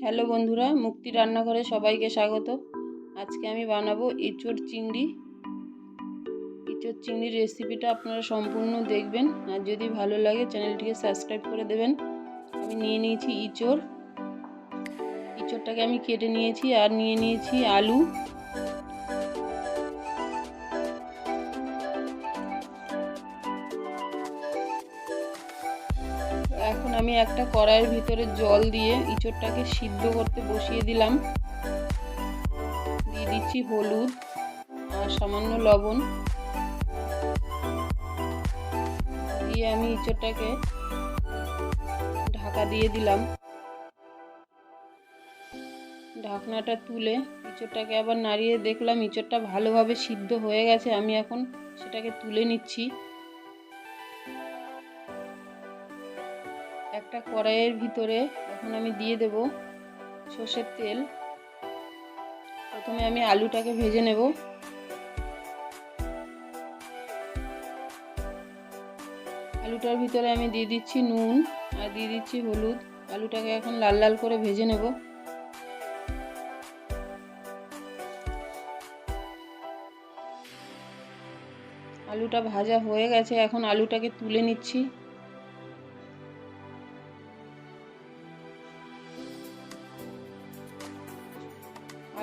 Hello বন্ধুরা, মুক্তি রান্নাঘরে সবাইকে স্বাগত। আজকে আমি বানাবো এঁচোড় চিংড়ি। এঁচোড় চিংড়ির রেসিপিটা আপনারা সম্পূর্ণ দেখবেন। আর যদি ভালো লাগে, চ্যানেলটিকে সাবস্ক্রাইব করে দেবেন। আমি নিয়ে নিয়েছি ইঁচোড় ইঁচোড়টাকে আমি কেটে নিয়েছি আর নিয়ে নিয়েছি আলু। আমি একটা কড়াইয়ের ভিতরে জল দিয়ে ইঁচড়টাকে সিদ্ধ করতে বসিয়ে দিলাম। দিয়ে দিচ্ছি হলুদ আর সামান্য লবণ। দিয়ে আমি ইঁচড়টাকে ঢাকা দিয়ে দিলাম। ঢাকনাটা তুলে ইঁচড়টাকে আবার নাড়িয়ে দেখলাম ইঁচড়টা ভালোভাবে সিদ্ধ হয়ে গেছে। আমি এখন সেটাকে তুলে নিচ্ছি। একটা কড়াইয়ের ভিতরে এখন আমি দিয়ে দেব সর্ষের তেল। প্রথমে আমি আলুটাকে ভেজে নেব। আলুটার ভিতরে আমি দিয়ে দিচ্ছি নুন আর দিয়ে দিচ্ছি হলুদ। আলুটাকে এখন লাল লাল করে ভেজে নেব। আলুটা ভাজা হয়ে গেছে, এখন আলুটাকে তুলে নিচ্ছি।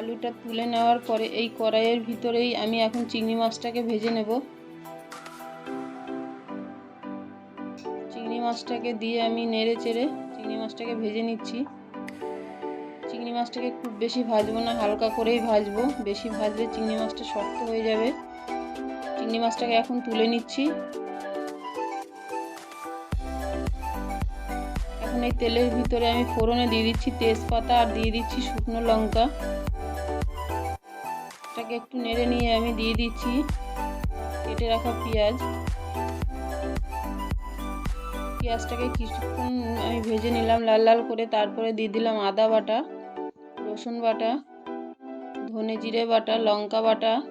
আলুটা তুলে নেওয়ার পরে এই কড়াইয়ের ভিতরেই আমি এখন চিংড়ি মাছটাকে ভেজে নেব। চিংড়ি মাছটাকে দিয়ে আমি নেড়ে চেড়ে চিংড়ি মাছটাকে ভেজে নিচ্ছি। চিংড়ি মাছটাকে খুব বেশি ভাজবো না, হালকা করেই ভাজবো। বেশি ভাজলে চিংড়ি মাছটা শক্ত হয়ে যাবে। চিংড়ি মাছটাকে এখন তুলে নিচ্ছি। এখন এই তেলের ভিতরে আমি ফোড়নে দিয়ে দিচ্ছি তেজপাতা আর দিয়ে দিচ্ছি শুকনো লঙ্কা। এটাকে একটু নেড়ে নিয়ে আমি দিয়ে দিচ্ছি। কেটে রাখা পেঁয়াজ। পেঁয়াজটাকে কিছুক্ষণ আমি ভেজে নিলাম লাল লাল করে। তারপরে দিয়ে দিলাম আদা বাটা, রসুন বাটা, ধনে জিরে বাটা, লঙ্কা বাটা।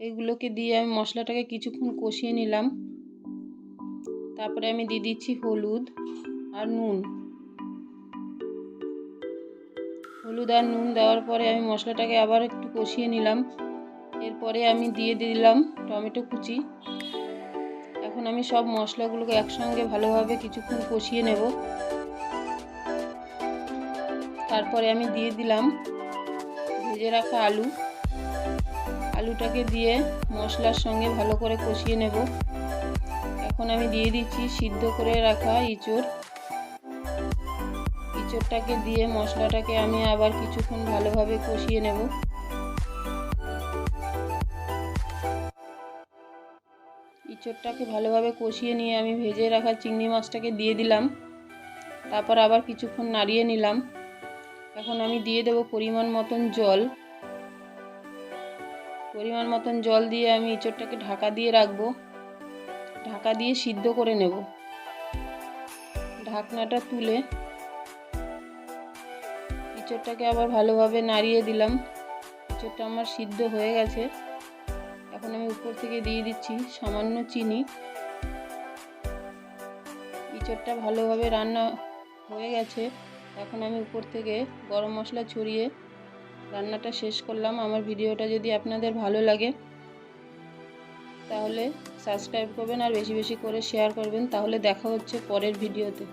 এগুলোকে দিয়ে আমি মশলাটাকে কিছুক্ষণ কষিয়ে নিলাম। তারপরে আমি দিয়ে দিচ্ছি হলুদ আর নুন। হলুদ আর নুন দেওয়ার পরে আমি মশলাটাকে আবার একটু কষিয়ে নিলাম। এরপরে আমি দিয়ে দিলাম টমেটো কুচি। এখন আমি সব মশলাগুলোকে একসঙ্গে ভালোভাবে কিছুক্ষণ কষিয়ে নেব। তারপরে আমি দিয়ে দিলাম ভেজে রাখা আলু। আলুটাকে দিয়ে মশলার সঙ্গে ভালো করে কষিয়ে নেব। এখন আমি দিয়ে দিচ্ছি সিদ্ধ করে রাখা ইঁচড় ইঁচড়টাকে দিয়ে মশলাটাকে আমি আবার কিছুক্ষণ ভালোভাবে কষিয়ে নেব। ইঁচড়টাকে ভালোভাবে কষিয়ে নিয়ে আমি ভেজে রাখা চিংড়ি মাছটাকে দিয়ে দিলাম। তারপর আবার কিছুক্ষণ নাড়িয়ে নিলাম। এখন আমি দিয়ে দেব পরিমাণ মতন জল। পরিমাণ মতন জল দিয়ে আমি ইঁচড়টাকে ঢাকা দিয়ে রাখব। ঢাকা দিয়ে সিদ্ধ করে নেব। ঢাকনাটা তুলে ইঁচড়টাকে আবার ভালোভাবে নাড়িয়ে দিলাম। ইঁচড়টা আমার সিদ্ধ হয়ে গেছে। এখন আমি উপর থেকে দিয়ে দিচ্ছি সামান্য চিনি। ইঁচড়টা ভালোভাবে রান্না হয়ে গেছে। এখন আমি উপর থেকে গরম মশলা ছড়িয়ে রান্নাটা শেষ করলাম। আমার ভিডিওটা যদি আপনাদের ভালো লাগে, তাহলে সাবস্ক্রাইব করবেন আর বেশি বেশি করে শেয়ার করবেন। তাহলে দেখা হচ্ছে পরের ভিডিওতে।